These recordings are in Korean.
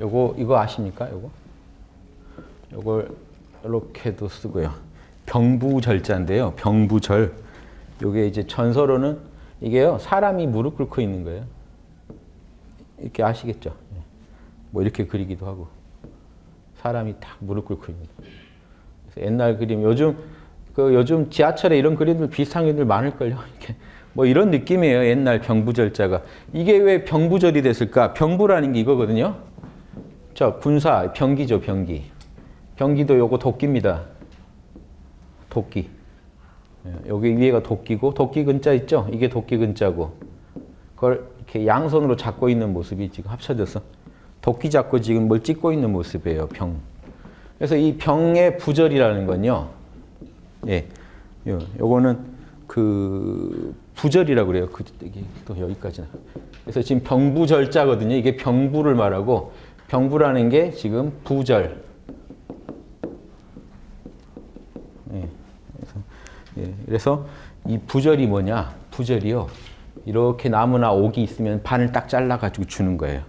요거 이거 아십니까? 요거 요걸 이렇게도 쓰고요. 병부절자인데요. 병부절. 요게 이제 전서로는 이게요. 사람이 무릎 꿇고 있는 거예요. 이렇게 아시겠죠? 예. 뭐 이렇게 그리기도 하고 사람이 딱 무릎 꿇고 있는. 옛날 그림 요즘 그 요즘 지하철에 이런 그림들 비슷한 그림들 많을걸요. 이렇게 뭐 이런 느낌이에요. 옛날 병부절자가 이게 왜 병부절이 됐을까? 병부라는 게 이거거든요. 자 군사 병기죠 병기. 병기도 요거 도끼입니다. 도끼. 예, 여기 위에가 도끼고 도끼 근자 있죠? 이게 도끼 근자고 그걸 이렇게 양손으로 잡고 있는 모습이 지금 합쳐져서 도끼 잡고 지금 뭘 찍고 있는 모습이에요. 병. 그래서 이 병의 부절이라는 건요. 예. 요 요거는 그 부절이라고 그래요. 그또 여기까지. 그래서 지금 병부절자거든요. 이게 병부를 말하고 병부라는 게 지금 부절. 예. 그래서, 예. 그래서 이 부절이 뭐냐? 부절이요. 이렇게 나무나 옥이 있으면 반을 딱 잘라 가지고 주는 거예요.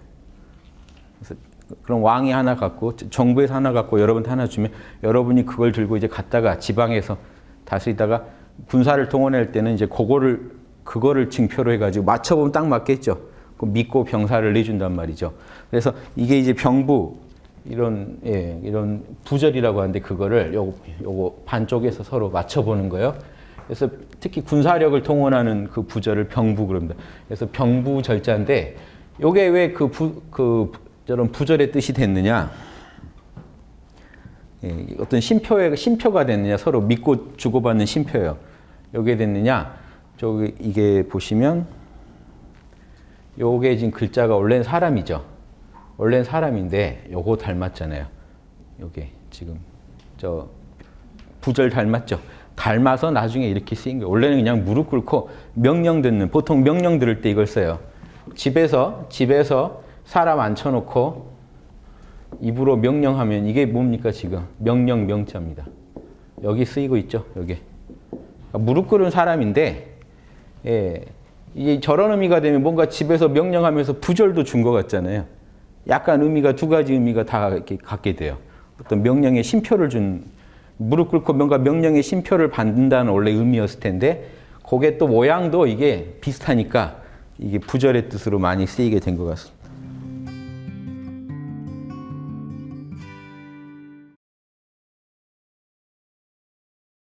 그래서 그럼 왕이 하나 갖고 정부에서 하나 갖고 여러분한테 하나 주면 여러분이 그걸 들고 이제 갔다가 지방에서 다스리다가 군사를 동원할 때는 이제 그거를 그거를 징표로 해가지고 맞춰보면 딱 맞겠죠. 그 믿고 병사를 내준단 말이죠. 그래서 이게 이제 병부 이런 예, 이런 부절이라고 하는데 그거를 요거 요거 반쪽에서 서로 맞춰보는 거예요. 그래서 특히 군사력을 동원하는 그 부절을 병부 그럽니다. 그래서 병부 절자인데 요게 왜그부그 저런 부절의 뜻이 됐느냐? 예, 어떤 심표에 심표가 됐느냐? 서로 믿고 주고받는 심표예요. 요게 됐느냐? 저기 이게 보시면 요게 지금 글자가 원래는 사람이죠. 원래는 사람인데 요거 닮았잖아요. 요게 지금 저 부절 닮았죠. 닮아서 나중에 이렇게 쓰인 거예요. 원래는 그냥 무릎 꿇고 명령 듣는 보통 명령 들을 때 이걸 써요. 집에서 집에서 사람 앉혀놓고 입으로 명령하면 이게 뭡니까 지금 명령 명자입니다. 여기 쓰이고 있죠. 여기 그러니까 무릎 꿇은 사람인데 예, 이게 저런 의미가 되면 뭔가 집에서 명령하면서 부절도 준 것 같잖아요. 약간 의미가 두 가지 의미가 다 이렇게 갖게 돼요. 어떤 명령의 심표를 준 무릎 꿇고 뭔가 명령의 심표를 받는다는 원래 의미였을 텐데 그게 또 모양도 이게 비슷하니까 이게 부절의 뜻으로 많이 쓰이게 된 것 같습니다.